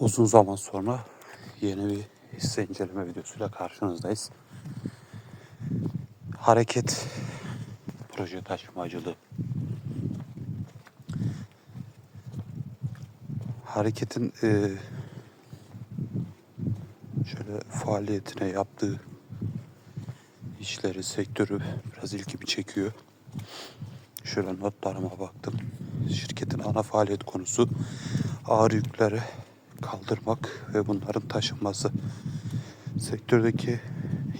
Uzun zaman sonra yeni bir hisse inceleme videosuyla karşınızdayız. Hareket proje taşımacılığı. Hareketin eee, şöyle faaliyetine yaptığı işleri, sektörü biraz ilgimi çekiyor. Şöyle notlarıma baktım. Şirketin ana faaliyet konusu ağır yükleri kaldırmak ve bunların taşınması. Sektördeki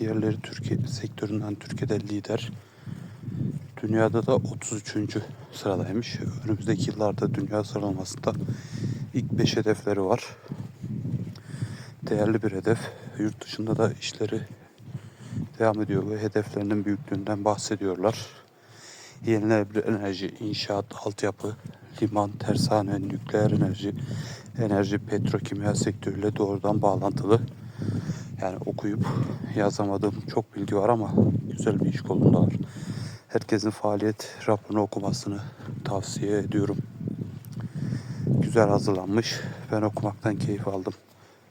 yerleri Türkiye sektöründen Türkiye'de lider. Dünyada da 33. sıradaymış. Önümüzdeki yıllarda dünya sıralamasında ilk 5 hedefleri var. Değerli bir hedef. Yurt dışında da işleri devam ediyor ve hedeflerinin büyüklüğünden bahsediyorlar. Yenilenebilir enerji, inşaat, altyapı, liman, tersane, nükleer enerji, enerji, petrokimya sektörüyle doğrudan bağlantılı. Yani okuyup yazamadığım çok bilgi var ama güzel bir iş kolundalar. Herkesin faaliyet raporunu okumasını tavsiye ediyorum. Güzel hazırlanmış. Ben okumaktan keyif aldım.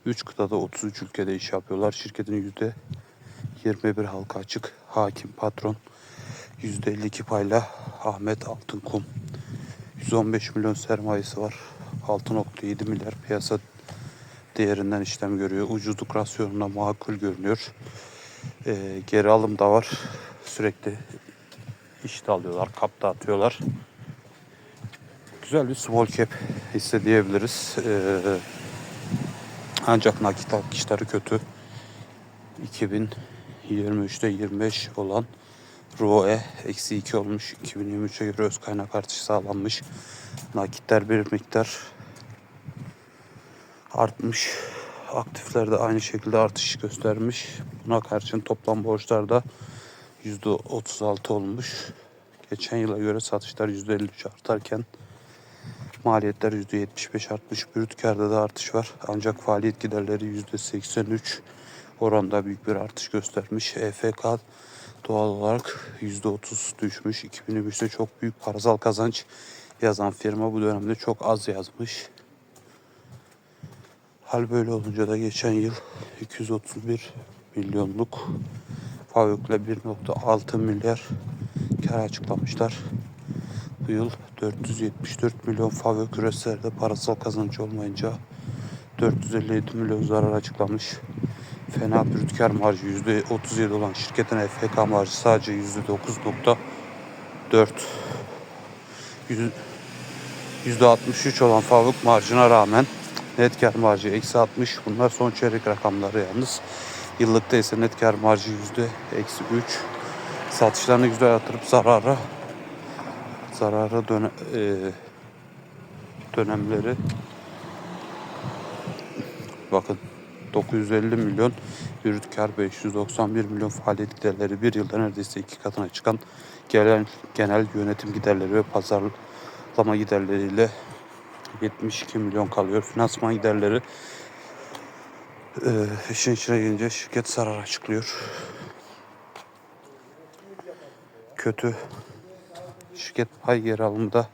3 kıtada 33 ülkede iş yapıyorlar. Şirketin yüzde 21 halka açık. Hakim patron %52 payla Ahmet Altınkum. 115 milyon sermayesi var. 6.7 milyar piyasa değerinden işlem görüyor. Ucuzluk rasyonuna makul görünüyor. Ee, geri alım da var. Sürekli iş de alıyorlar, kap da atıyorlar. Güzel bir small cap hisse diyebiliriz. Ee, ancak nakit akışları kötü. 2023'te 25 olan ROE eksi 2 olmuş. 2023'e göre öz kaynak artışı sağlanmış. Nakitler bir miktar artmış. Aktifler de aynı şekilde artış göstermiş. Buna karşın toplam borçlar da %36 olmuş. Geçen yıla göre satışlar %53 artarken maliyetler %75 artmış. Brüt karda da artış var. Ancak faaliyet giderleri %83 oranda büyük bir artış göstermiş. EFK doğal olarak %30 düşmüş. 2023'te çok büyük parasal kazanç yazan firma bu dönemde çok az yazmış. Hal böyle olunca da geçen yıl 231 milyonluk Favök'le 1.6 milyar kar açıklamışlar. Bu yıl 474 milyon Favök küreselerde parasal kazanç olmayınca 457 milyon zarar açıklamış. Fena brüt kar marjı %37 olan şirketin FK marjı sadece %9.4. Yüz- %63 olan Favök marjına rağmen net kar marjı eksi 60. Bunlar son çeyrek rakamları yalnız. Yıllıkta ise net kar marjı yüzde eksi 3. Satışlarını güzel yatırıp zarara zarara döne, e, dönemleri bakın 950 milyon brüt kar 591 milyon faaliyet giderleri bir yılda neredeyse iki katına çıkan genel, genel yönetim giderleri ve pazarlama giderleriyle 72 milyon kalıyor. Finansman giderleri e, işin içine girince şirket zarar açıklıyor. Kötü şirket pay geri alımda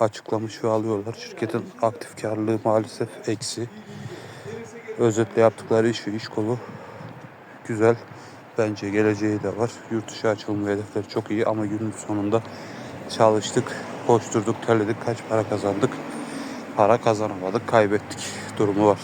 açıklamış ve alıyorlar. Şirketin aktif karlılığı maalesef eksi. Özetle yaptıkları iş ve iş kolu güzel. Bence geleceği de var. Yurt dışı açılım ve hedefleri çok iyi ama günün sonunda çalıştık, koşturduk, terledik, kaç para kazandık. Para kazanamadık, kaybettik durumu var.